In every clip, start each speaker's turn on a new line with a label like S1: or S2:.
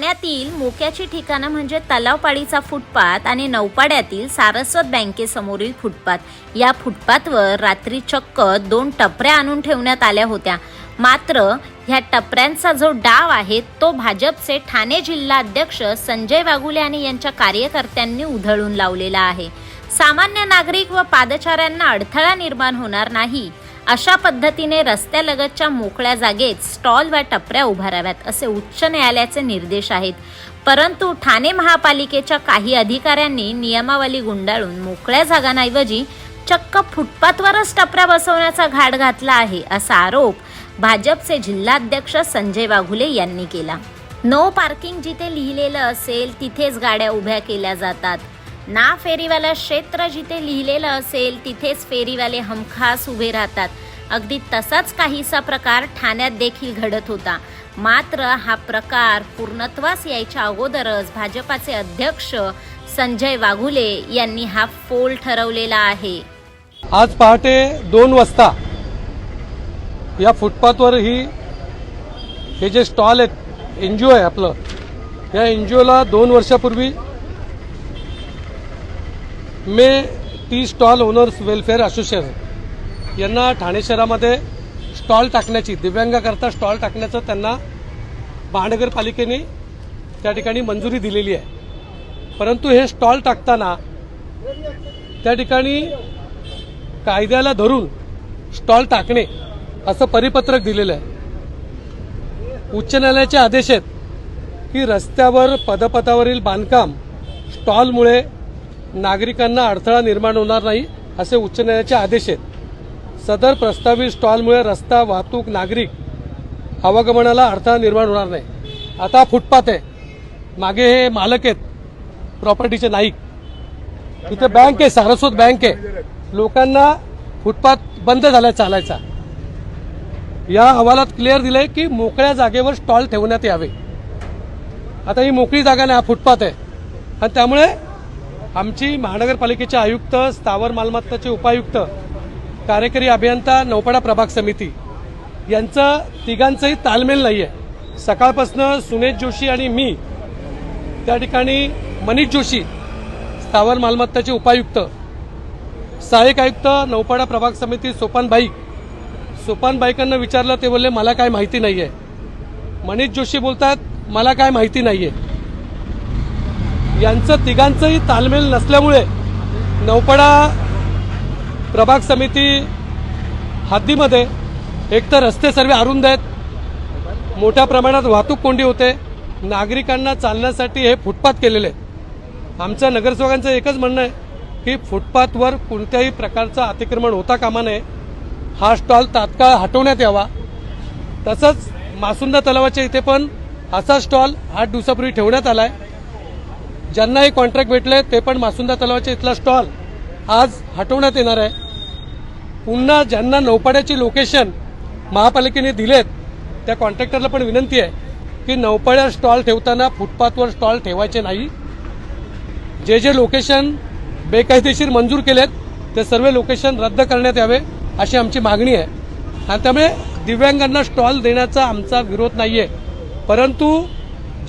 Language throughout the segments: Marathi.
S1: ठाण्यातील मोक्याची ठिकाणं म्हणजे तलावपाडीचा फुटपाथ आणि नौपाड्यातील सारस्वत बँकेसमोरील फुटपाथ. या फुटपाथवर रात्री चक्क दोन टपऱ्या आणून ठेवण्यात आल्या होत्या. मात्र ह्या टपऱ्यांचा जो डाव आहे तो भाजपचे ठाणे जिल्हा अध्यक्ष संजय वाघुले आणि यांच्या कार्यकर्त्यांनी उधळून लावलेला आहे. सामान्य नागरिक व पादचाऱ्यांना अडथळा निर्माण होणार नाही. अशा पद्धतीने रस्त्यालगतच्या मोकळ्या जागेत स्टॉल व टपऱ्या उभाराव्यात असे उच्च न्यायालयाचे निर्देश आहेत. परंतु ठाणे महापालिकेच्या काही अधिकाऱ्यांनी नियमावली गुंडाळून मोकळ्या जागांऐवजी चक्क फुटपाथवरच टपऱ्या बसवण्याचा घाट घातला आहे असा आरोप भाजपचे जिल्हाध्यक्ष संजय वाघुले यांनी केला. नो पार्किंग जिथे लिहिलेलं असेल तिथेच गाड्या उभ्या केल्या जातात. ना फेरीवाला क्षेत्र जिथे लिहिलेलं असेल तिथेच फेरीवाले हमखास उभे राहतात. अगदी तसाच काहीसा प्रकार ठाण्यात देखील घडत होता. मात्र हा प्रकार पूर्णत्वास यायच्या अगोदरच भाजपाचे अध्यक्ष संजय वाघुले यांनी हा फोल ठरवलेला आहे.
S2: आज पहाटे दोन वाजता या फुटपाथवर ही हे जे स्टॉल आहेत एन जी ओ आहे आपलं या एन जी ओला दोन वर्षापूर्वी मे tea stall owners welfare association यांना ठाणे शहरामध्ये स्टॉल टाकण्याची दिव्यांगाकरता स्टॉल टाकण्याचं त्यांना महानगरपालिकेने त्या ठिकाणी मंजुरी दिलेली आहे. परंतु हे स्टॉल टाकताना त्या ठिकाणी कायद्याला धरून स्टॉल टाकणे असं परिपत्रक दिलेलं आहे. उच्च न्यायालयाचे आदेश आहेत की रस्त्यावर पदपथावरील बांधकाम स्टॉलमुळे नागरिकांना अडथळा निर्माण होणार नाही असे उच्च न्यायालयाचे आदेश आहेत. सदर प्रस्तावित स्टॉलमुळे रस्ता वाहतूक नागरिक आवागमनाला अडथळा निर्माण होणार नाही. आता फुटपाथ आहे. मागे हे मालक आहेत. प्रॉपर्टीचे नाईक. इथे बँक आहे सारस्वत बँक आहे. लोकांना फुटपाथ बंद झालाय चालायचा. या अहवालात क्लिअर दिलंय की मोकळ्या जागेवर स्टॉल ठेवण्यात यावे. आता ही मोकळी जागा नाही हा फुटपाथ आहे. आणि त्यामुळे आमची महानगरपालिकेचे आयुक्त स्थावर मालमत्ताचे उपायुक्त कार्यकारी अभियंता नौपाडा प्रभाग समिती यांचं तिघांचंही तालमेल नाही आहे सकाळपासून सुनेश जोशी आणि मी त्या ठिकाणी मनीष जोशी स्थावर मालमत्ताचे उपायुक्त सहाय्यक आयुक्त नौपाडा प्रभाग समिती सोपान बाईक सोपान बाईकांना विचारलं ते बोलले मला काय माहिती नाही आहे मनीष जोशी बोलतात मला काय माहिती नाही आहे यांचं तिघांचंही तालमेल नसल्यामुळे नौपाडा प्रभाग समिती हद्दीमध्ये एक तर रस्ते सर्व अरुंद आहेत. मोठ्या प्रमाणात वाहतूक कोंडी होते. नागरिकांना चालण्यासाठी हे फुटपाथ केलेले आहेत. आमच्या नगरसेवकांचं एकच म्हणणं आहे की फुटपाथवर कोणत्याही प्रकारचं अतिक्रमण होता कामा नये. हा स्टॉल तात्काळ हटवण्यात यावा. तसंच मासुंदा तलावाच्या इथे पण असा स्टॉल आठ दिवसापूर्वी ठेवण्यात आला आहे ज्यांनाही कॉन्ट्रॅक्ट भेटले ते पण मासुंदा तलावाच्या इथला स्टॉल आज हटवण्यात येणार आहे. पुन्हा ज्यांना नौपाड्याची लोकेशन महापालिकेने दिलेत त्या कॉन्ट्रॅक्टरला पण विनंती आहे की नौपाड्या स्टॉल ठेवताना फुटपाथवर स्टॉल ठेवायचे नाही. जे जे लोकेशन बेकायदेशीर मंजूर केलेत ते सर्व लोकेशन रद्द करण्यात यावे अशी आमची मागणी आहे. आणि त्यामुळे दिव्यांगांना स्टॉल देण्याचा आमचा विरोध नाहीये. परंतु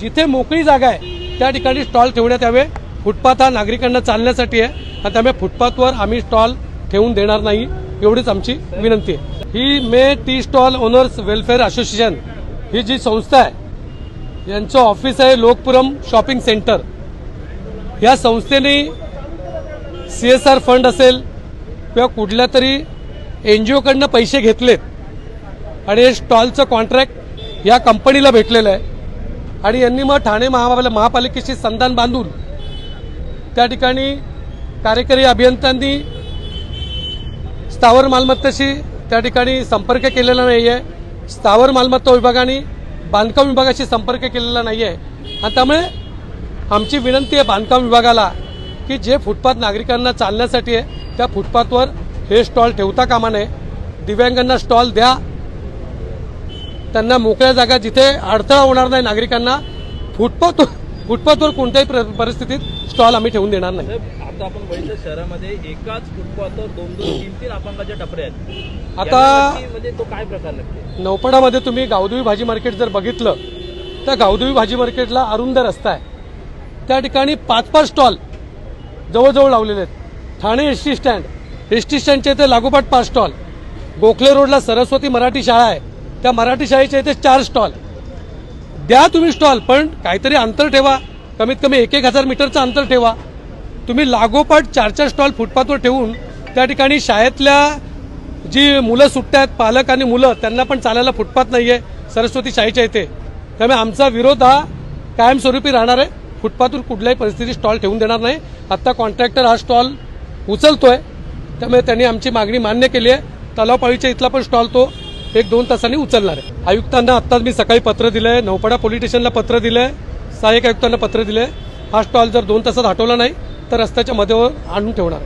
S2: जिथे मोकळी जागा आहे त्या ठिकाणी स्टॉल ठेवण्यात यावे. फुटपाथ हा नागरिकांना चालण्यासाठी आहे. आणि त्यामुळे फुटपाथवर आम्ही स्टॉल ठेवून देणार नाही एवढीच आमची विनंती आहे. ही मे tea stall owners welfare association ही जी संस्था आहे यांचं ऑफिस आहे लोकपुरम शॉपिंग सेंटर. या संस्थेने सी एस आर फंड असेल किंवा कुठल्या तरी एन जी ओकडनं पैसे घेतलेत आणि हे स्टॉलचं कॉन्ट्रॅक्ट या कंपनीला भेटलेलं आहे. आणि यांनी मग ठाणे महा महापालिकेशी संधान बांधून त्या ठिकाणी कार्यकारी अभियंत्यांनी स्थावर मालमत्तेशी त्या ठिकाणी संपर्क केलेला नाही आहे स्थावर मालमत्ता विभागाने बांधकाम विभागाशी संपर्क केलेला नाही आहे आणि त्यामुळे आमची विनंती आहे बांधकाम विभागाला की जे फुटपाथ नागरिकांना चालण्यासाठी आहे त्या फुटपाथवर हे स्टॉल ठेवता कामा नये. दिव्यांगांना स्टॉल द्या. त्यांना मोकळ्या जागा जिथे अडथळा होणार नाही नागरिकांना फुटपाथ फुटपाथवर कोणत्याही प्र- परिस्थितीत स्टॉल आम्ही ठेवून देणार नाही.
S3: आता आपण बघितलं शहरामध्ये एकाच फुटपाथवर दोन दोन तीन तीन अपंगाच्या टपऱ्या आहेत.
S2: आता-
S3: म्हणजे तो काय प्रकार
S2: नौपाडामध्ये तुम्ही गावदेवी भाजी मार्केट जर बघितलं त्या गावदेवी भाजी मार्केटला अरुंद रस्ता आहे. त्या ठिकाणी पाच पाच स्टॉल जवळजवळ लावलेले आहेत. Thane S T stand S T स्टँडच्या इथे लागोपाठ पाच स्टॉल गोखले रोडला सरस्वती मराठी शाळा आहे. त्या मराठी शाळेच्या इथे चार स्टॉल. द्या तुम्ही स्टॉल पण काहीतरी अंतर ठेवा. कमीत कमी एक एक हजार मीटरचं अंतर ठेवा. तुम्ही लागोपाठ चार चार स्टॉल फुटपाथवर ठेवून त्या ठिकाणी शाळेतल्या जी मुलं सुटतात पालक आणि मुलं त्यांना पण चालायला फुटपाथ नाही आहे सरस्वती शाळेच्या इथे. त्यामुळे आमचा विरोध हा कायमस्वरूपी राहणार आहे. फुटपाथवर कुठल्याही परिस्थितीत स्टॉल ठेवून देणार नाही. आत्ता कॉन्ट्रॅक्टर हा स्टॉल उचलतोय. त्यामुळे त्यांनी आमची मागणी मान्य केली आहे. तलावपाळीच्या इथला पण स्टॉल तो. एक दोन तासांनी उचलणार आहे. आयुक्तांना आत्ताच मी सकाळी पत्र दिलंय. नौपाडा पोलीस स्टेशनला पत्र दिलंय. सहाय्यक आयुक्तांना पत्र दिलंय. हा स्टॉल जर दोन तासात हटवला नाही तर रस्त्याच्या मध्येवर आणून ठेवणार